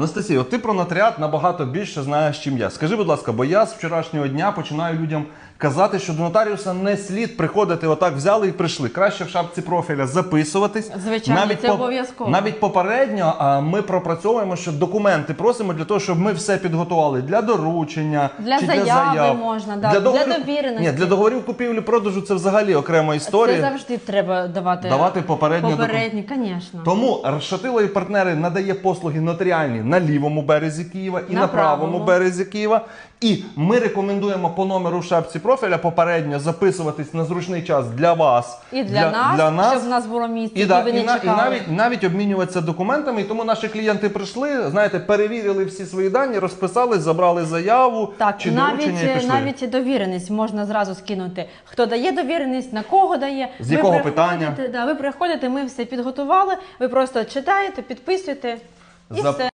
Анастасія, от ти про нотаріат набагато більше знаєш, чим я. Скажи, будь ласка, бо я з вчорашнього дня починаю людям казати, що до нотаріуса не слід приходити отак, взяли і прийшли. Краще в шапці профіля записуватись. Звичайно, це обов'язково. Навіть попередньо а, ми пропрацьовуємо, що документи просимо для того, щоб ми все підготували для доручення Для чи заяви для заяв. можна, да, для довіреності. Ні, для договорів купівлі-продажу це взагалі окрема історія. Це завжди треба давати, Давати попередньо попередні, звісно. Тому Решатило і партнери надає послуги нотаріальні на лівому березі Києва і на, На правому. березі Києва. І ми рекомендуємо по номеру в шапці профіля попередньо записуватись на зручний час для вас І для, нас, щоб в нас було місце, і, і, да, ви не і, на- і чекали. навіть навіть обмінюватися документами. І тому наші клієнти прийшли, знаєте, перевірили всі свої дані, розписались, забрали заяву Так, чи доручення і навіть, пішли. навіть довіреність можна зразу скинути. Хто дає довіреність, на кого дає. З Ви якого приходите, питання? Да, ви приходите, ми все підготували. Ви просто читаєте, підписуєте і За- все.